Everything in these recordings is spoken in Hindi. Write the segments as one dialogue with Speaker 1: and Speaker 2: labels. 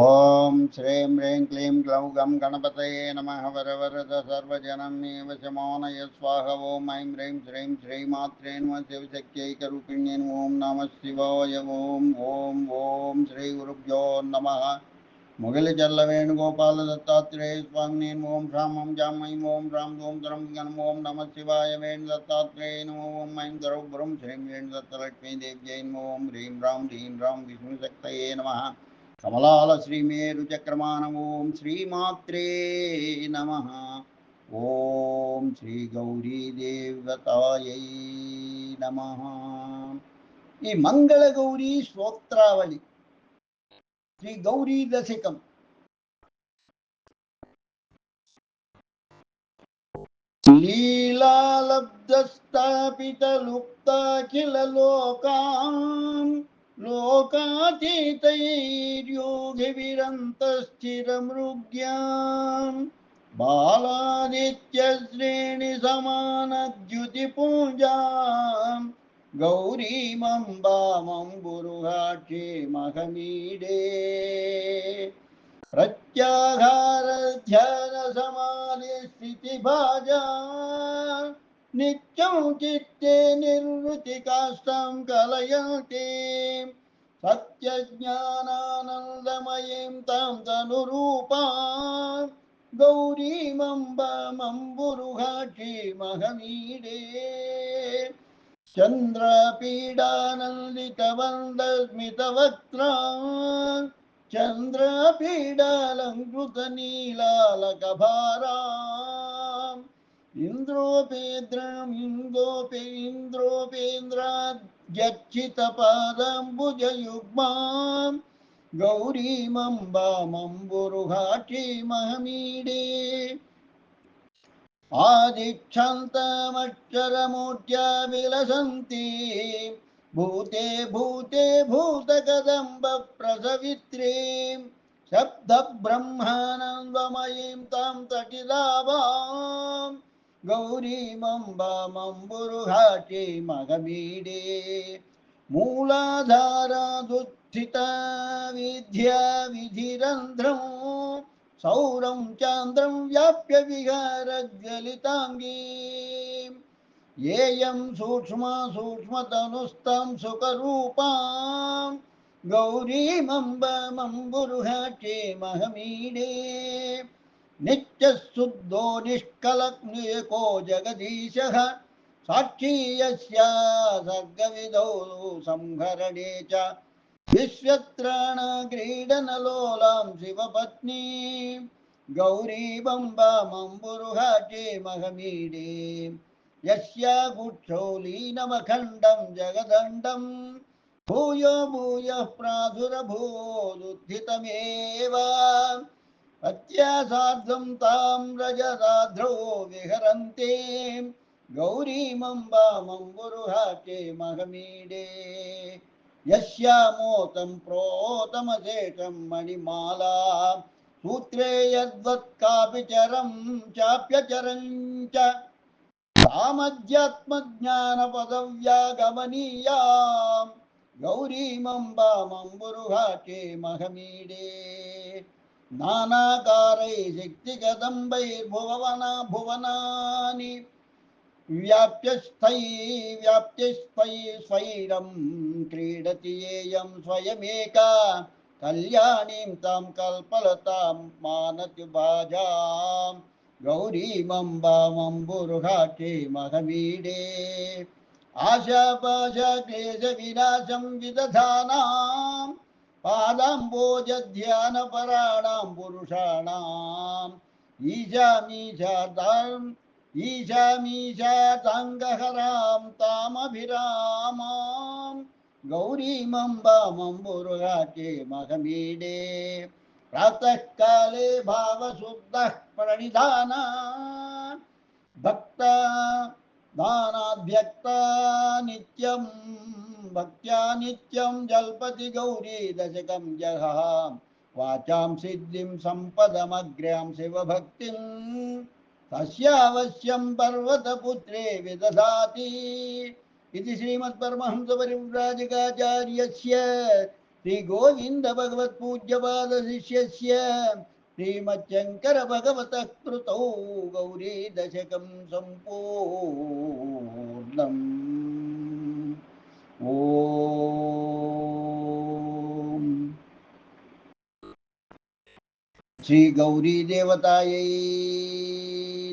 Speaker 1: ॐ श्रीं ह्रीं क्लीं ग्लौं गं गणपतये नमः वरवरद सर्वजनमेव शमोनय स्वाह। ॐ ऐं ह्रीं श्रीं श्रीमात्रे नमः शिवशक्त्यैकरूपिण्यै ॐ नमः शिवाय। ॐ ॐ ॐ श्रीगुरुभ्यो नमः। दत्तात्रेय स्वामिनेन ओम राम ओम जाम ऐं ओम राम ओम धरम गणम ओम नमः शिवाय। वेणु दत्तात्रेय नमो ओम ऐं गरुब्रह्म श्रीं वेणु दत्तलक्ष्मी देव्यै नमो ओम ह्रीं राम ह्रीं राम विष्णुशक्तये नमः। కమలాల శ్రీ శ్రీమేరుచక్రమానం ఓం శ్రీమాత్రే నమ. ఓం శ్రీ గౌరీ దేవతాయై నమ. ఈ మంగళ గౌరీ స్తోత్రావళి. శ్రీ గౌరీ దశకం. లీలాలబ్ధస్థాపిత లుప్తాఖిల లోకా. लोकातीतैर्योगिभिरन्तश्चिरमृग्याम् बालादित्यश्रेणिसमानद्युतिपूजाम् गौरीमम्बामम्बुरुहाक्षे महमीडे। प्रत्याहारध्यानसमाधिस्थितिभाजा। चित्ते निर्वृतिकाष्ठं कलयन्ते सत्यज्ञानानन्दमयीं तां तनुरूपां गौरीमम्बमम्बुरुहाक्षीमहमीडे चन्द्रपीडानन्दितवन्दस्मितवक्त्रा चन्द्रपीडालङ्कृतनीलालकभाराम् इन्द्रोपेन्द्रम् इन्दोपे इन्द्रोपेन्द्राद्यच्चितपादाम्बुजयुग्माम् गौरीमम्बामम्बुरुहाक्षीमहमीडे आदिक्षन्तमक्षरमूर्त्या विलसन्ति भूते भूते भूतकदम्बप्रसवित्रीं शब्दब्रह्मानन्दमयीं तां तटिलाभाम् गौरीमम्बामम्बुरुहाटे मगमीडे मूलाधारादुत्थिता विद्या विधिरन्ध्रम् सौरं चान्द्रं व्याप्य विहारज्वलिताङ्गी येयं सूक्ष्मा सूक्ष्मतनुस्तं सुखरूपां गौरीमम्बमम्बुरुहाटे महमीडे नित्यशुद्धो निष्कलको जगदीशः साक्षी यस्या सर्गविधौ संहरणे च विश्वत्राणक्रीडनलोलां शिवपत्नी गौरीबम्बामम्बुरुहाटे महमीडे। यस्या कुक्षौलीनमखण्डं जगदण्डं। भूयो भूयः प्रादुरभूदुत्थितमेव अत्यासार्धं तां रजराध्रो विहरन्ते। गौरीमम्बामम्बुरुहाटे महमीडे। यस्यामोतं प्रोतमशेषं मणिमाला। सूत्रे यद्वत् चरं चाप्यचरं च। तामध्यात्मज्ञानपदव्यागमनीयां गौरीमम्बामम्बुरुहाटे महमीडे। నానాకారై శక్తిగతంబై భువన భువనాని. వ్యాప్యస్థై వ్యాప్తిస్థై స్వైరం క్రీడతి ఏయం స్వయమేకా. కళ్యాణీం తాం కల్పలతాం మానతి భాజాం. గౌరీమంబామంబురుహాక్షి మహమీడే ఆశాపాశ క్లేశ వినాశం విదధానాం. पादाम्बोजध्यानपराणां पुरुषाणाम् ईशामीशाताम् ईशामीशाताङ्गहरां तामभिरामां गौरीमम्बामम्बुरुहाटे महमीडे प्रातःकाले भावशुद्धः प्रणिधानान् भक्ता दानाद्भक्ता नित्यं भक्त्या नित्यं जल्पति गौरी दशकं जगः वाचां सिद्धिं सम्पदमग्र्यां शिवभक्तिं। तस्यावश्यं पर्वतपुत्रे विदधाति। इति श्रीमत्परमहंसपरिव्राजकाचार्यस्य श्रीगोविन्द भगवत्पूज्यपादशिष्यस्य श्रीमच्शङ्करभगवतः कृतौ गौरी दशकं सम्पूर्णम्। ॐ श्रीगौरीदेवतायै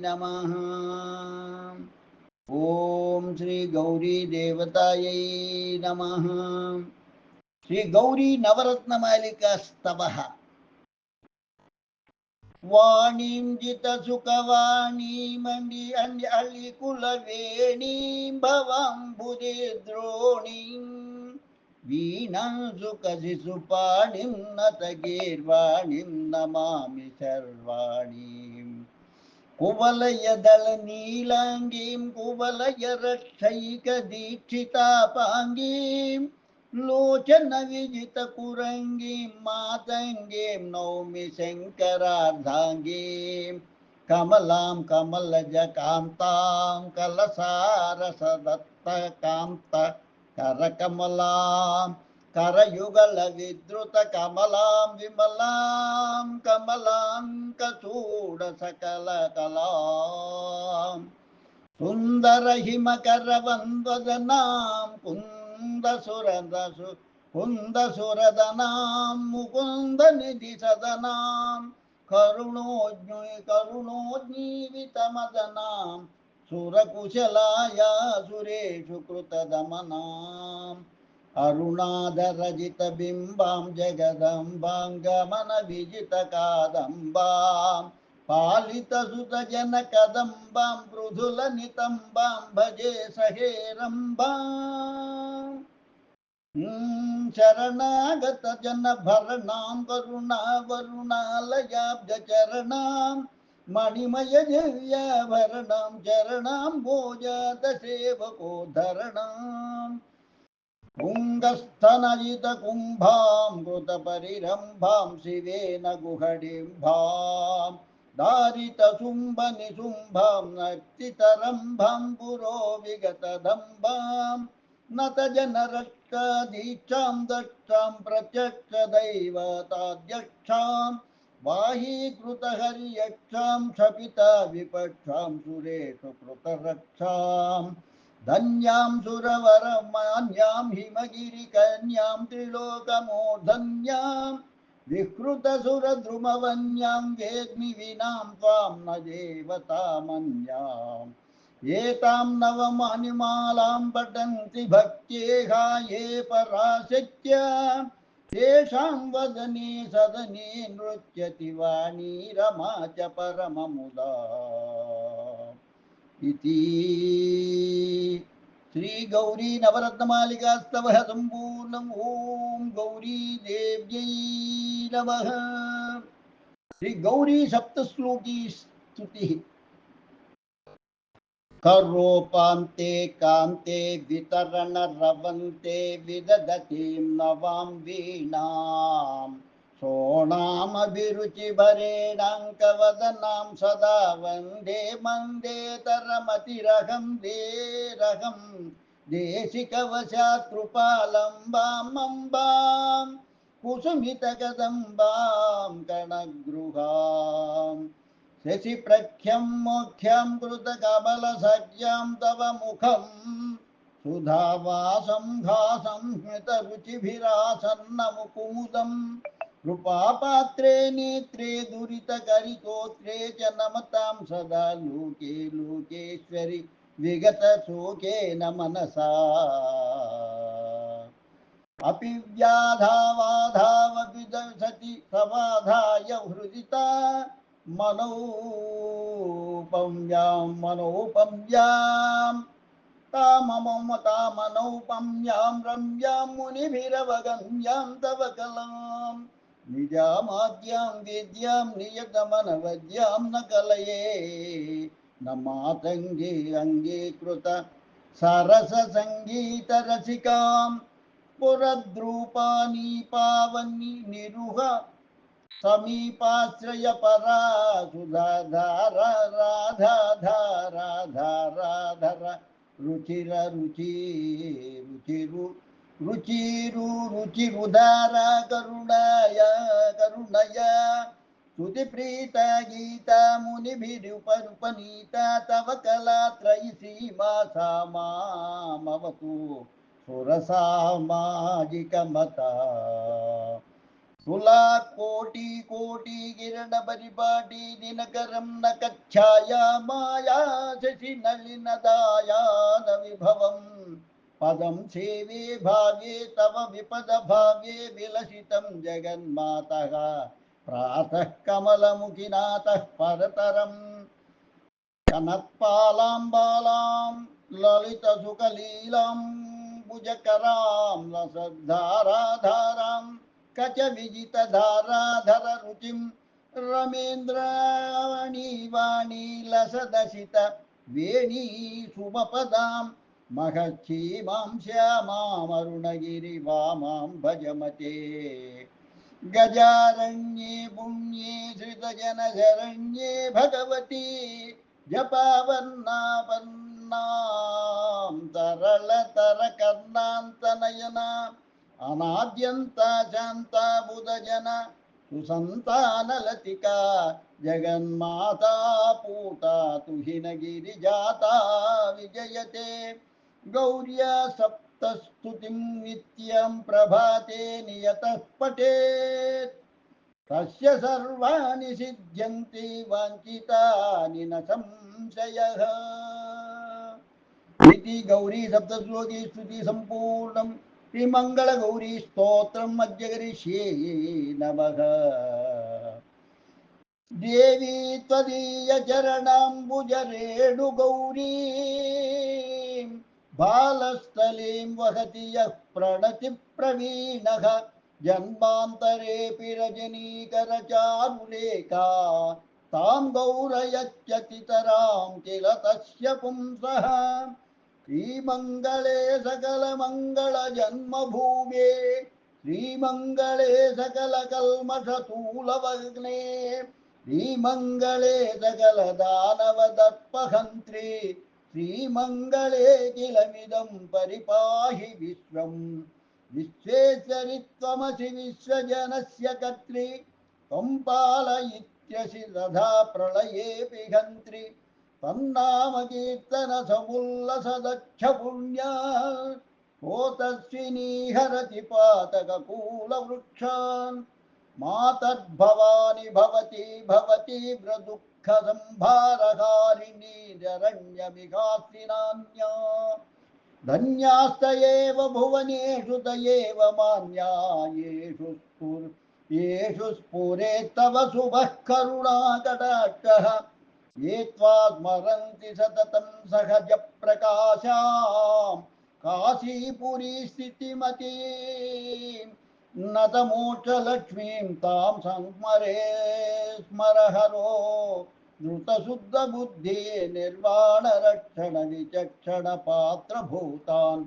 Speaker 1: नमः। ॐ श्रीगौरीदेवतायै नमः। श्रीगौरी ವಾಣಿಂಜಿತ ಸುಖವಾಣೀಮಿ ಅನ್ಯ ಅಲಿ ಕುಲವೇಣೀಂ ಭವಾಂಬುದಿ ದ್ರೋಣೀಂ வீணம் சுகசி சுபாணிம் நதகீர்வாணிம் நமாமி சர்வாணீம். குவலயதள நீலாங்கீம் குவலய ரட்சைக தீட்சிதா பாங்கீம். లోచన విజిత కురంగీం మాతంగీం నౌమి శంకరార్ధాంగీం కమలాం కమలజ కాంతాం కలసారసదత్త కాంత కరకమలాం కరయుగల విద్రుత కమలాం విమలాం కమలాంకచూడ సకల కలాం సుందర హిమకర వందనాం కుంద కుందసురదసు కుందసురదనాం ముకుంద నిధి సదనాం. కరుణోజ్ఞుయ్ కరుణోజ్ఞీవితమదనాం సురకుశలాయ సురేషు కృతదమనాం. అరుణాధరజిత బింబాం జగదంబాం గమన విజిత కాదంబాం. पालितसुतजनकदम्बां मृदुलनितम्बां भजे सहेरम्बाम् शरणागतजनभरणां करुणावरुणालयाब्जचरणां मणिमयजव्याभरणां चरणां भोजातसेवकोद्धरणाम् पुङ्गस्थनजितकुम्भां कृतपरिरम्भां शिवेन गुहडिम्भां। दारितशुम्भनिशुम्भां नर्तितरम्भां पुरो विगतदम्बां नतजनरक्तदीक्षां दक्षां प्रत्यक्षदैवताध्यक्षां, बाहीकृतहर्यक्षां क्षपिता विपक्षां सुरेषु कृतरक्षाम् धन्यां सुरवरमान्यां, हिमगिरिकन्यां त्रिलोकमूर्धन्यां विहृतसुरद्रुमवन्यां वेग्निविनां त्वां न देवतामन्याम्। एतां नवमणिमालां पठन्ति भक्त्येहा ये तेषां वदने सदने नृत्यति वाणी रमा च परममुदा। इति। श्रीगौरी नवरत्नमालिकास्तवः सम्पूर्णम्। ॐ गौरी देव्यै नमः। श्रीगौरी सप्तश्लोकी स्तुतिः। करोपान्ते कान्ते वितरणरवन्ते विदधतीं नवां वीणाम्। सोणामभिरुचिभरेणाङ्कवदनां सदा वंदे मन्देतरमतिरहं देरहं। देशिकवशात् कृपालम्बामम्बां कुसुमितकदम्बां कणगृहाम्। शशिप्रख्यं मोख्यं कृतकमलसज्ञां तव मुखं सुधावासं, घासं, स्मितरुचिभिरासन्नमुकुमुदम्। कृपापात्रे नेत्रे दुरितकरितोत्रे च नमतां सदा लोके लोकेश्वरि न मनसा। अपि व्याधावाधावपि दशति समाधाय हृदिता मनोपम्यां मनोपम्यां। ताममम तामनौपम्यां रम्यां मुनिभिरवगम्यां तव कलां నిజామాద్యాం విద్యాం నియతమనవద్యాం నకలయే. నమాతంగీ అంగీకృత సరస సంగీత రసికాం. పురద్రూపాని పావని నిరుహ సమీపాశ్రయ పరా సుధాధార రాధాధారాధారాధర రుచిర రుచి రుచిరు రుచిరు ರುಚಿರುದಾರಾ ಕರುಣಾಯ ಕರುಣಯ ಸ್ತುತಿ ಪ್ರೀತ ಗೀತಾ ಮುನಿಭಿರುಪರುಪನೀತ ತವ ಕಲಾತ್ರಯಿ ಸೀಮಾ ಸಾ ಮಾಮವತು ಸುರಸಾಮಾಜಿಕ ಮತ ತುಲಾ ಕೋಟಿ ಕೋಟಿ ಗಿರಣ ಪರಿಪಾಟಿ ದಿನಕರಂ ನ ಕಚ್ಛಾಯ ಮಾಯಾ ಶಶಿ ನಳಿನದಾಯಾನ ವಿಭವಂ పదం సేవే భావ్యే తవ విపద భావ్యే విలసితం జగన్మాతः. ప్రాతः కమలముఖినాథः పరతరం కనత్పాలాంబాలాం లలిత సుఖలీలాం భుజకరాం లసద్ధారాధారాం కచ విజిత ధారాధర రుచిం రమేంద్రాణి వాణి లసదశిత వేణీ శుభపదాం महक्षी मां श्यामामरुणगिरि वामां भजमते गजारण्ये पुण्ये धृतजनशरण्ये भगवती जपावर्णापन्नां तरलतरकर्णान्तनयना अनाद्यन्ता शान्ता बुधजन सुसन्तानलतिका जगन्माता पूता तुहिनगिरिजाता विजयते गौर्या सप्तस्तुतिं नित्यं प्रभाते नियतः पठेत्। तस्य सर्वाणि सिद्ध्यन्ति, वाञ्छितानि न संशयः। इति गौरी सप्तश्लोकी स्तुति सम्पूर्णं श्रीमङ्गलगौरी स्तोत्रं मध्यगरिष्ये नमः। देवी त्वदीयचरणाम्बुजरेणुगौरीं। बालस्थलीं वहति यः प्रणति प्रवीणः जन्मान्तरेऽपि रजनीकरचारुलेखा तां गौरयत्यतितरां किल तस्य पुंसः। श्रीमङ्गले सकलमङ्गलजन्मभूमे श्रीमङ्गले सकलकल्मषतूलवग्ने श्रीमङ्गले सकलदानवदर्पहन्त्रे श्रीमङ्गले किलमिदं परिपाहि विश्वम् विश्वेश्वरि त्वमसि विश्वजनस्य कर्त्री त्वं पालयित्यसि तथा प्रलयेऽपि हन्त्रि तन्नामकीर्तनसमुल्लसदक्षपुण्या कोतस्विनीहरति पातककूलवृक्षान् मातर्भवानि भवति भवति व्रदुःखसंभारहारिणी जरण्यमिघास्तिनान्या धन्यास्त एव भुवनेषु त येषु स्फुर् तव शुभः करुणाकटाक्षः। ये त्वा स्मरन्ति सततं सहजप्रकाशाम्। काशीपुरी स्थितिमतीं नतमोक्षलक्ष्मीं तां संस्मरे स्मरहरो। धृतशुद्धबुद्धि निर्वाणरक्षणविचक्षणपात्रभूतान्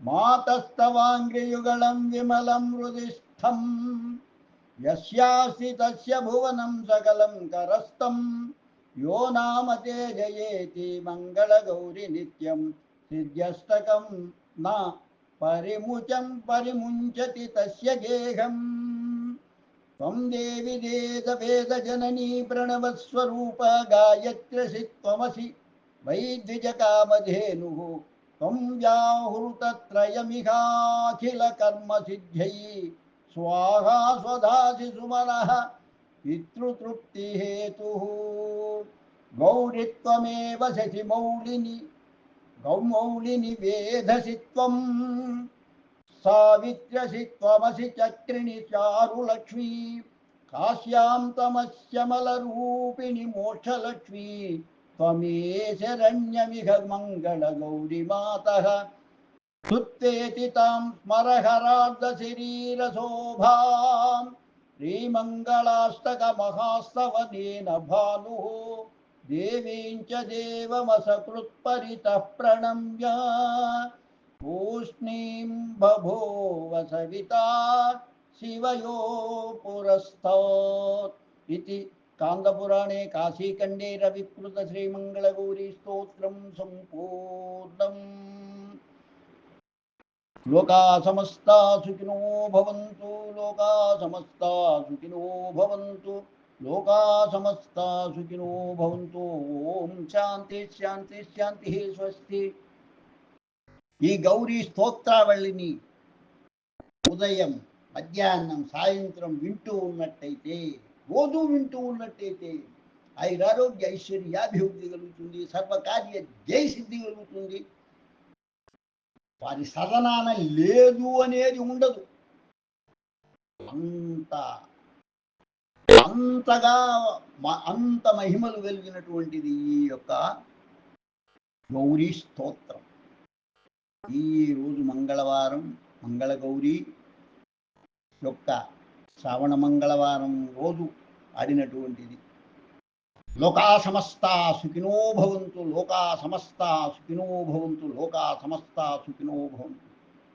Speaker 1: मातस्तवाङ्घ्रियुगलं विमलं हृदिस्थं यस्यास्ति तस्य भुवनं सकलं करस्तं यो नाम ते जयेति मङ्गलगौरि नित्यं सिद्ध्यष्टकं न परिमुचं परिमुञ्चति तस्य गेहम् त्वं देवि वेदवेदजननी प्रणवस्वरूप गायत्र्यसि त्वमसि वैद्विजकामधेनुः। त्वं व्याहृतत्रयमिहाखिलकर्मसिद्ध्यै। स्वाहा स्वधासि सुमनः पितृतृप्तिहेतुः। गौरि त्वमेव शशिमौलिनि गौमौलिनि वेधसि त्वम्। सावित्र्यसि त्वमसि चक्रिणि चारुलक्ष्मी, काश्यां तमस्यमलरूपिणि मोक्षलक्ष्मी त्वमेशरण्यमिह मङ्गलगौरिमातः। सुत्वेति तां स्मरहरार्धशरीरशोभाम् श्रीमङ्गलाष्टकमहास्तवनेन भानुः, देवीं च देवमसकृत्परितः प्रणम्य। पूष्णीं बभूव सविता शिवयो पुरस्तात् इति कान्दपुराणे काशीखण्डे रविकृतश्रीमङ्गलगौरीस्तोत्रं सम्पूर्णम् लोका समस्ता सुखिनो भवन्तु लोका समस्ता सुखिनो भवन्तु लोका समस्ता सुखिनो भवन्तु ॐ शान्तिः शान्तिः शान्तिः स्वस्ति ఈ గౌరీ స్తోత్రావళిని ఉదయం మధ్యాహ్నం సాయంత్రం వింటూ ఉన్నట్టయితే రోజు వింటూ ఉన్నట్టయితే ఐరారోగ్య ఐశ్వర్యాభివృద్ధి కలుగుతుంది సర్వకార్య జయసిద్ధి కలుగుతుంది. వారి సదనాన లేదు అనేది ఉండదు. అంత అంతగా మ- అంత మహిమలు వెలిగినటువంటిది ఈ యొక్క గౌరీ స్తోత్రం. ఈ రోజు మంగళవారం మంగళగౌరి యొక్క శ్రావణ మంగళవారం రోజు ఆడినటువంటిది. లోకా సమస్త సుఖినో భవంతు లోకా సమస్త సుఖినో భవంతు లోకా సమస్త సుఖినో భవంతు.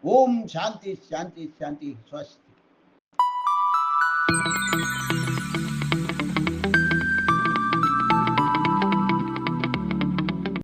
Speaker 1: ఓం శాంతి శాంతి శాంతి స్వస్తి.